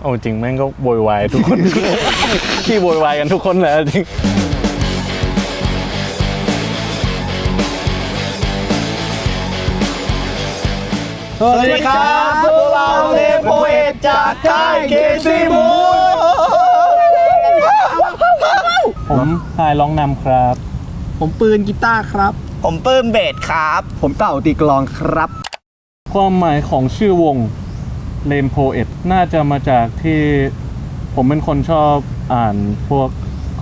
เอาจริงแม่งก็โวยวายทุกคน ขี้โวยวายกันทุกคนแหละจริงสวัสดีครับพวกเราเลโพเอตจากค่ายเคซีมูผมทายร้องนำครับ ผมปืนกีตาร์ครับ ผมปืนเบสครับ ผมเต่าตีกลองครับ ความหมายของชื่อวง เลมโพเอตน่าจะมาจากที่ผมเป็นคนชอบอ่านพวก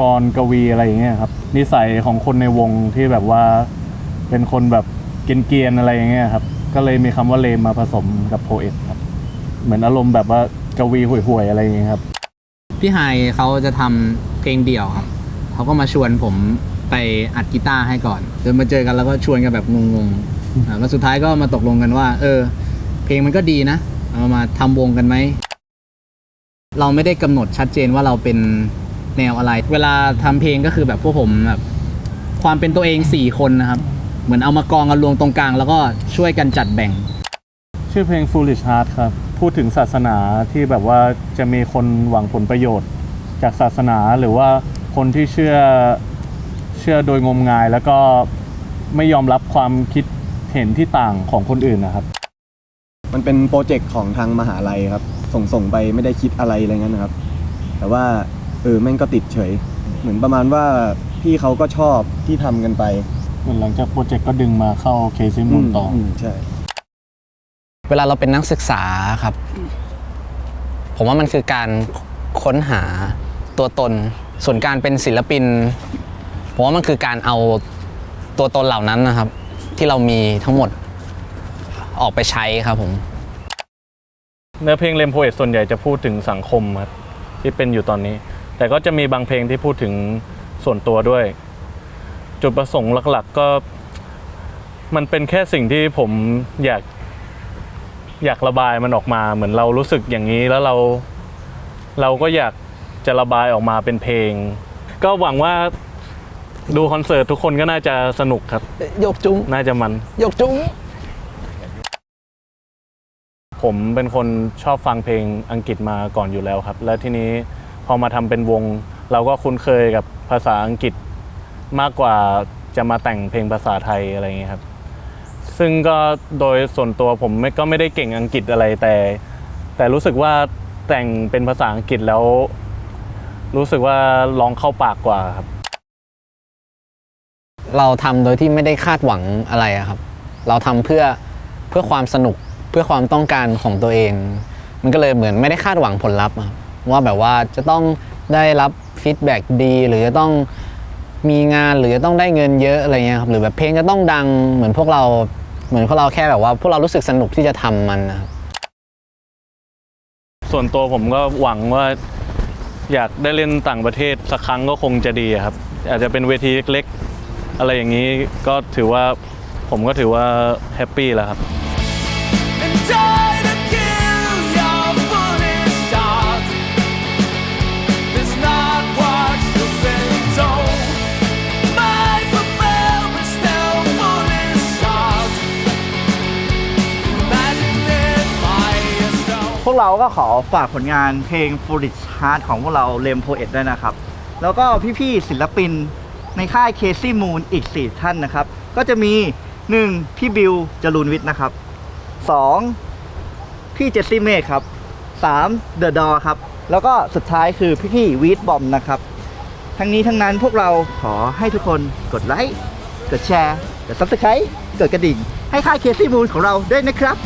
กรกวีอะไรอย่างเงี้ยครับ นิสัยของคนในวงที่แบบว่าเป็นคนแบบเกรียนๆอะไรอย่างเงี้ยครับ ก็เลยมีคำว่าเลมมาผสมกับโพเอตครับ เหมือนอารมณ์แบบว่ากวีห่วยๆอะไรอย่างเงี้ยครับ พี่ไฮเขาจะทำเพลงเดี่ยวครับ เขาก็มาชวนผมไปอัดกีตาร์ให้ก่อนจนมาเจอกันแล้วก็ชวนกันแบบงงๆอ่าแล้วสุดท้ายก็มาตกลงกันว่า เออ เพลงมันก็ดีนะ เอามาทำวงกันไหม เราไม่ได้กำหนดชัดเจนว่าเราเป็นแนวอะไร เวลาทำเพลงก็คือแบบพวกผมแบบความเป็นตัวเองสี่คนนะครับ เหมือนเอามากองกันรวมตรงกลาง แล้วก็ช่วยกันจัดแบ่ง ชื่อเพลง Foolish Heart ครับ พูดถึงศาสนาที่แบบว่าจะมีคนหวังผลประโยชน์ จากศาสนาหรือว่าคนที่เชื่อเชื่อโดยงมงาย แล้วก็ไม่ยอมรับความคิดเห็นที่ต่างของคนอื่นนะครับ มันเป็นโปรเจกต์ของทางมหาลัยครับ ส่งส่งไปไม่ได้คิดอะไรอะไรเงี้ยนะครับ แต่ว่าเออแม่งก็ติดเฉย เหมือนประมาณว่าพี่เขาก็ชอบที่ทำกันไปเหมือนหลังจากโปรเจกต์ก็ดึงมาเข้าเคซิมูนต่ออมใช่ เวลาเราเป็นนักศึกษาครับ ผมว่ามันคือการค้นหาตัวตน ส่วนการเป็นศิลปิน ผมว่ามันคือการเอาตัวตนเหล่านั้นนะครับ ที่เรามีทั้งหมด ออกไปใช้ครับผม เนื้อเพลงเลมโพเอตส่วนใหญ่จะพูดถึงสังคมครับที่เป็นอยู่ตอนนี้ แต่ก็จะมีบางเพลงที่พูดถึงส่วนตัวด้วย จุดประสงค์หลักๆก็ มันเป็นแค่สิ่งที่ผมอยากอยากระบายมันออกมาเหมือนเรารู้สึกอย่างนี้แล้วเราเราก็อยากจะระบายออกมาเป็นเพลง ก็หวังว่าดูคอนเสิร์ตทุกคนก็น่าจะสนุกครับ ยกจุ้งน่าจะมัน ยกจุ้ง ผมเป็นคนชอบฟังเพลงอังกฤษมาก่อนอยู่แล้วครับ และทีนี้พอมาทำเป็นวง เราก็คุ้นเคยกับภาษาอังกฤษมากกว่าจะมาแต่งเพลงภาษาไทยอะไรอย่างเงี้ยครับ ซึ่งก็โดยส่วนตัวผมไม่ก็ไม่ได้เก่งอังกฤษอะไรแต่ แต่รู้สึกว่าแต่งเป็นภาษาอังกฤษแล้ว รู้สึกว่าร้องเข้าปากกว่าครับ เราทำโดยที่ไม่ได้คาดหวังอะไรอะครับ เราทำเพื่อเพื่อความสนุก เพื่อความต้องการของตัวเอง มันก็เลยเหมือนไม่ได้คาดหวังผลลัพธ์ครับว่าแบบว่าจะต้องได้รับฟีดแบ็กดี หรือจะต้องมีงานหรือจะต้องได้เงินเยอะอะไรเงี้ยครับหรือแบบเพลงจะต้องดังเหมือนพวกเราเหมือนพวกเราแค่แบบว่า พวกเรารู้สึกสนุกที่จะทำมันนะครับส่วนตัวผมก็หวังว่าอยากได้เล่นต่างประเทศสักครั้งก็คงจะดีครับ อาจจะเป็นเวทีเล็กๆ อะไรอย่างนี้ก็ถือว่าผมก็ถือว่าแฮปปี้แล้วครับ พวกเราก็ขอฝากผลงานเพลง Foolish Heart ของพวกเราเลมโพเอตด้วยนะครับ แล้วก็พี่ๆศิลปินในค่ายเคซี่มูนอีก 4 ท่านนะครับ ก็จะมี 1. พี่บิวจรูนวิทย์นะครับ 2. พี่เจสซี่เมฆครับ 3. เดอะดอครับ แล้วก็สุดท้ายคือพี่พี่วีดบอมนะครับ ทั้งนี้ทั้งนั้นพวกเราขอให้ทุกคนกดไลค์ กดแชร์ กดซับสไครต์กดกระดิ่ง ให้ค่ายเคซี่มูลของเราด้วยนะครับ